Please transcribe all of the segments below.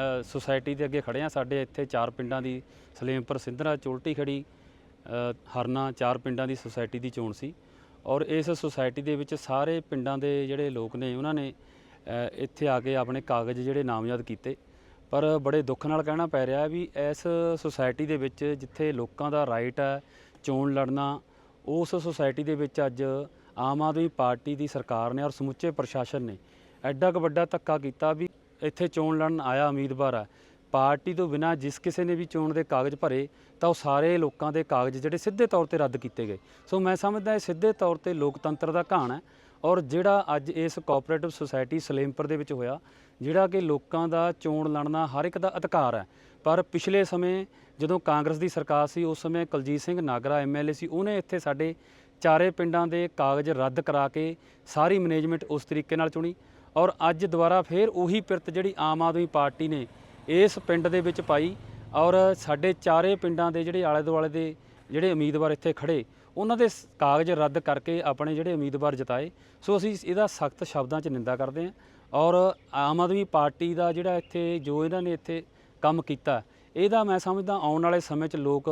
ਅ, society ਦੇ ਅੱਗੇ ਖੜੇ ਆ ਸਾਡੇ ਇੱਥੇ ਚਾਰ ਪਿੰਡਾਂ ਦੀ ਸਲੇਮਪੁਰ ਸਿੰਧਰਾ ਚੋਲਟੀ ਖੜੀ ਹਰਨਾ ਚਾਰ ਪਿੰਡਾਂ ਦੀ ਸੁਸਾਇਟੀ ਦੀ ਚੋਣ ਸੀ। ਔਰ ਇਸ ਸੁਸਾਇਟੀ ਦੇ ਵਿੱਚ ਸਾਰੇ ਪਿੰਡਾਂ ਦੇ ਜਿਹੜੇ ਲੋਕ ਨੇ ਉਹਨਾਂ ਨੇ ਇੱਥੇ ਆ ਕੇ ਆਪਣੇ ਕਾਗਜ਼ ਜਿਹੜੇ ਨਾਮਜ਼ਦ ਕੀਤੇ। ਪਰ ਬੜੇ ਦੁੱਖ ਨਾਲ ਕਹਿਣਾ ਪੈ ਰਿਹਾ ਵੀ ਇਸ ਸੁਸਾਇਟੀ ਦੇ ਵਿੱਚ ਜਿੱਥੇ ਲੋਕਾਂ ਦਾ ਰਾਈਟ ਹੈ ਚੋਣ ਲੜਨਾ ਉਸ ਸੁਸਾਇਟੀ ਦੇ ਵਿੱਚ ਅੱਜ ਆਮ ਆਦਮੀ ਪਾਰਟੀ ਦੀ ਸਰਕਾਰ ਨੇ ਔਰ ਸਮੁੱਚੇ ਪ੍ਰਸ਼ਾਸਨ ਨੇ ਐਡਾ ਕੁ ਵੱਡਾ ਧੱਕਾ ਕੀਤਾ ਵੀ ਇੱਥੇ ਚੋਣ ਲੜਨ ਆਇਆ ਉਮੀਦਵਾਰ ਹੈ। ਪਾਰਟੀ ਤੋਂ ਬਿਨਾਂ ਜਿਸ ਕਿਸੇ ਨੇ ਵੀ ਚੋਣ ਦੇ ਕਾਗਜ਼ ਭਰੇ, ਤਾਂ ਉਹ ਸਾਰੇ ਲੋਕਾਂ ਦੇ ਕਾਗਜ਼ ਜਿਹੜੇ ਸਿੱਧੇ ਤੌਰ ਤੇ ਰੱਦ ਕੀਤੇ ਗਏ। ਸੋ ਮੈਂ ਸਮਝਦਾ ਇਹ ਸਿੱਧੇ ਤੌਰ ਤੇ ਲੋਕਤੰਤਰ ਦਾ ਘਾਣ ਹੈ ਔਰ ਜਿਹੜਾ ਅੱਜ ਇਸ ਕੋਆਪਰੇਟਿਵ ਸੁਸਾਇਟੀ ਸਲੇਮਪੁਰ ਦੇ ਵਿੱਚ ਹੋਇਆ, ਜਿਹੜਾ ਕਿ ਲੋਕਾਂ ਦਾ ਚੋਣ ਲੜਨਾ ਹਰ ਇੱਕ ਦਾ ਅਧਿਕਾਰ ਹੈ। ਪਰ ਪਿਛਲੇ ਸਮੇਂ ਜਦੋਂ ਕਾਂਗਰਸ ਦੀ ਸਰਕਾਰ ਸੀ, ਉਸ ਸਮੇਂ ਕੁਲਜੀਤ ਸਿੰਘ ਨਾਗਰਾ ਐਮਐਲਏ ਸੀ, ਉਹਨੇ ਇੱਥੇ ਸਾਡੇ ਚਾਰੇ ਪਿੰਡਾਂ ਦੇ ਕਾਗਜ਼ ਰੱਦ ਕਰਾ ਕੇ ਸਾਰੀ ਮੈਨੇਜਮੈਂਟ ਉਸ ਤਰੀਕੇ ਨਾਲ ਚੁਣੀ। ਔਰ ਅੱਜ ਦੁਬਾਰਾ ਫੇਰ ਉਹੀ ਪਿਰਤ ਜਿਹੜੀ ਆਮ ਆਦਮੀ ਪਾਰਟੀ ਨੇ ਇਸ ਪਿੰਡ ਦੇ ਵਿੱਚ ਪਾਈ ਔਰ ਸਾਡੇ ਚਾਰੇ ਪਿੰਡਾਂ ਦੇ ਜਿਹੜੇ ਆਲੇ ਦੁਆਲੇ ਦੇ ਜਿਹੜੇ ਉਮੀਦਵਾਰ ਇੱਥੇ ਖੜੇ, ਉਹਨਾਂ ਦੇ ਕਾਗਜ਼ ਰੱਦ ਕਰਕੇ ਆਪਣੇ ਜਿਹੜੇ ਉਮੀਦਵਾਰ ਜਿਤਾਏ। ਸੋ ਅਸੀਂ ਇਹਦਾ ਸਖਤ ਸ਼ਬਦਾਂ 'ਚ ਨਿੰਦਾ ਕਰਦੇ ਹਾਂ ਔਰ ਆਮ ਆਦਮੀ ਪਾਰਟੀ ਦਾ ਜਿਹੜਾ ਇੱਥੇ, ਜੋ ਇਹਨਾਂ ਨੇ ਇੱਥੇ ਕੰਮ ਕੀਤਾ, ਇਹਦਾ ਮੈਂ ਸਮਝਦਾ ਆਉਣ ਵਾਲੇ ਸਮੇਂ 'ਚ ਲੋਕ,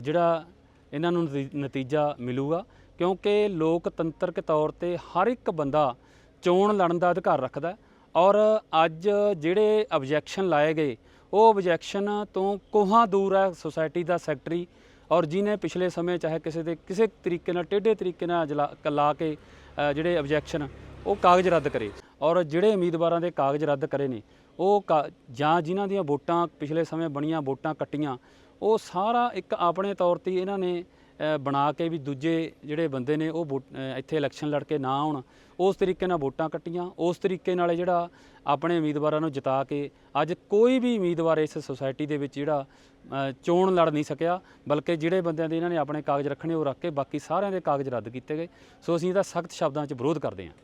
ਜਿਹੜਾ ਇਹਨਾਂ ਨੂੰ ਨਤੀ- ਨਤੀਜਾ ਮਿਲੂਗਾ ਕਿਉਂਕਿ ਲੋਕਤੰਤਰਕ ਤੌਰ ਤੇ ਹਰ ਇੱਕ ਬੰਦਾ ਚੋਣ ਲੜਨ ਦਾ ਅਧਿਕਾਰ ਰੱਖਦਾ ਔਰ ਅੱਜ ਜਿਹੜੇ ਆਬਜੈਕਸ਼ਨ ਲਾਏ ਗਏ, ਉਹ ਆਬਜੈਕਸ਼ਨ ਤੋਂ ਕੋਹਾਂ ਦੂਰ ਹੈ ਸੁਸਾਇਟੀ ਦਾ ਸੈਕਟਰੀ ਔਰ ਜਿਨੇ ਪਿਛਲੇ ਸਮੇਂ ਚਾਹੇ ਕਿਸੇ ਦੇ ਕਿਸੇ ਤਰੀਕੇ ਨਾਲ, ਟੇਢੇ ਤਰੀਕੇ ਨਾਲ ਜਲਾ- ਲਾ ਕੇ ਜਿਹੜੇ ਆਬਜੈਕਸ਼ਨ ਉਹ ਕਾਗਜ਼ ਰੱਦ ਕਰੇ ਔਰ ਜਿਹੜੇ ਉਮੀਦਵਾਰਾਂ ਦੇ ਕਾਗਜ਼ ਰੱਦ ਕਰੇ ਨੇ, ਉਹ ਕਾ- ਜਾਂ ਜਿਨ੍ਹਾਂ ਦੀਆਂ ਵੋਟਾਂ ਪਿਛਲੇ ਸਮੇਂ ਬਣੀਆਂ ਵੋਟਾਂ ਕੱਟੀਆਂ, ਉਹ ਸਾਰਾ ਇੱਕ ਆਪਣੇ ਤੌਰ ਤੇ ਇਹਨਾਂ ਨੇ ਬਣਾ ਕੇ ਵੀ ਦੂਜੇ ਜਿਹੜੇ ਬੰਦੇ ਨੇ ਉਹ ਵੋਟ- ਇੱਥੇ ਇਲੈਕਸ਼ਨ ਲੜ ਕੇ ਨਾ ਆਉਣ। ਉਸ ਤਰੀਕੇ ਨਾਲ ਵੋਟਾਂ ਕੱਟੀਆਂ। ਉਸ ਤਰੀਕੇ ਨਾਲ ਜਿਹੜਾ ਆਪਣੇ ਉਮੀਦਵਾਰਾਂ ਨੂੰ ਜਿਤਾ ਕੇ ਅੱਜ ਕੋਈ ਵੀ ਉਮੀਦਵਾਰ ਇਸ ਸੁਸਾਇਟੀ ਦੇ ਵਿੱਚ ਜਿਹੜਾ ਚੋਣ ਲੜ ਨਹੀਂ ਸਕਿਆ, ਬਲਕਿ ਜਿਹੜੇ ਬੰਦਿਆਂ ਦੇ ਇਹਨਾਂ ਨੇ ਆਪਣੇ ਕਾਗਜ਼ ਰੱਖਣੇ ਉਹ ਰੱਖ ਕੇ ਬਾਕੀ ਸਾਰਿਆਂ ਦੇ ਕਾਗਜ਼ ਰੱਦ ਕੀਤੇ ਗਏ। ਸੋ ਅਸੀਂ ਇਹਦਾ ਸਖਤ ਸ਼ਬਦਾਂ 'ਚ ਵਿਰੋਧ ਕਰਦੇ ਹਾਂ।